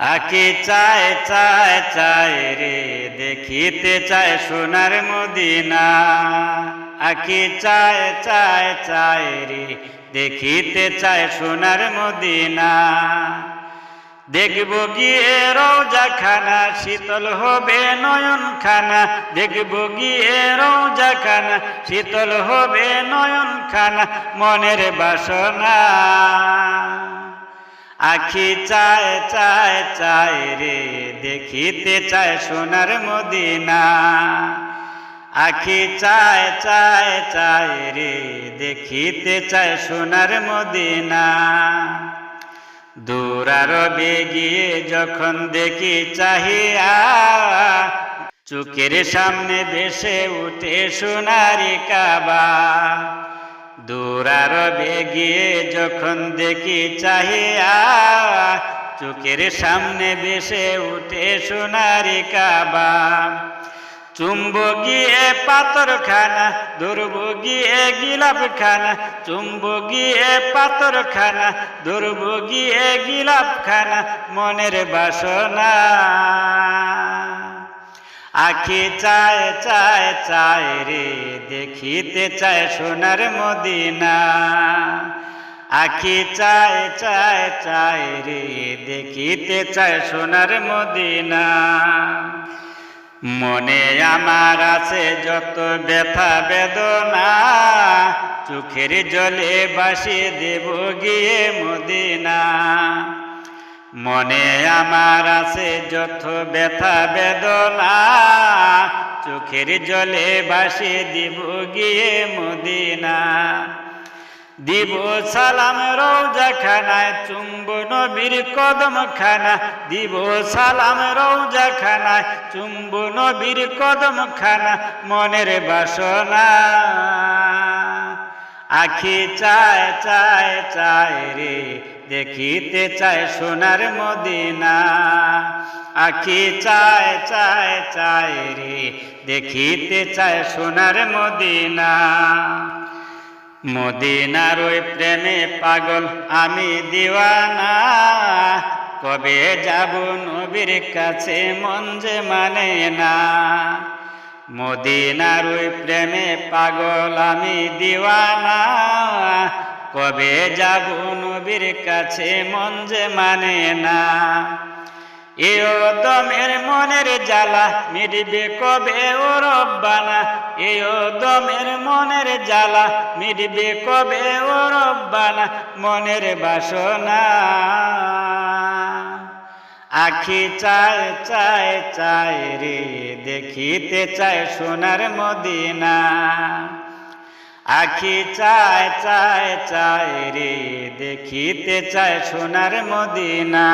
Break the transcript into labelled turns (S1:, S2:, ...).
S1: আকি চায় চায় চায় রে, দেখিতে চায় সোনার মদিনা। আকি চায় চায় চায় রে, দেখিতে চায় সোনার মদিনা। দেখব গিয়ে রোজা খানা শীতল হবে নয়ন খানা দেখব গিয়ে রোজা খানা শীতল হবে নয়ন খানা মনের বাসনা। আখি চায় চায় চায় রে, দেখিতে চায় সোনার মদিনা। আখি চায় চায় চায় রে, দেখিতে চায় সোনার মদিনা। দূরার বেগিয়ে যখন দেখি চাহিয়া চুকের সামনে বেসে উঠে সোনারি কাবা। দূরার বেগিয়ে যখন দেখি চাহিয়া, চোখের সামনে বেসে উঠে সোনারি কাবা। চুম্ব গিয়ে পাথর খানা ধরব গিয়ে গিলাপ খানা চুম্ব গিয়ে পাথর খানা ধরব গিয়ে গিলাপ খানা মনের বাসনা। আখি চায় চায় চায় রে, দেখিতে চায় সোনার মদিনা। আখি চায় চায় চায় রে, দেখিতে চায় সোনার মদিনা। মনে আমার আছে যত ব্যথা, বেদনা, চোখের জলে বাসিয়ে দেব গিয়ে মদিনা। মনে আমার আছে যত ব্যথা বেদনা। চোখের জলে বাসিয়ে দিব গিয়ে মদিনা। দিব সালাম রৌজা খানায় চুম্ব নবীর কদম খানা দিব সালাম রৌজা খানায় চুম্ব নবীর কদম খানা মনের বাসনা। আখি চায় চায় চায় রে দেখিতে চায় সোনার মদিনা। আখি চায় চায় চায় রে, দেখিতে চায় সোনার মদিনা। মদিনার ওই প্রেমে পাগল আমি দিওয়ানা। কবে যাব নবীর কাছে, মন যে মানে না। মদিনার ওই প্রেমে পাগল আমি দিওয়ানা। কবে যাব নবীর কাছে? মন যে মানে না। এও দমের মনের জ্বালা মিটবে কবে ও রব্বানা? এও দমের মনের জ্বালা মিটবে কবে ও রব্বানা? মনের বাসনা। আখি চায় চায় চায় রে, দেখিতে চায় সোনার মদিনা। আখি চায় চায় চায় রে দেখিতে চায় সোনার মদিনা।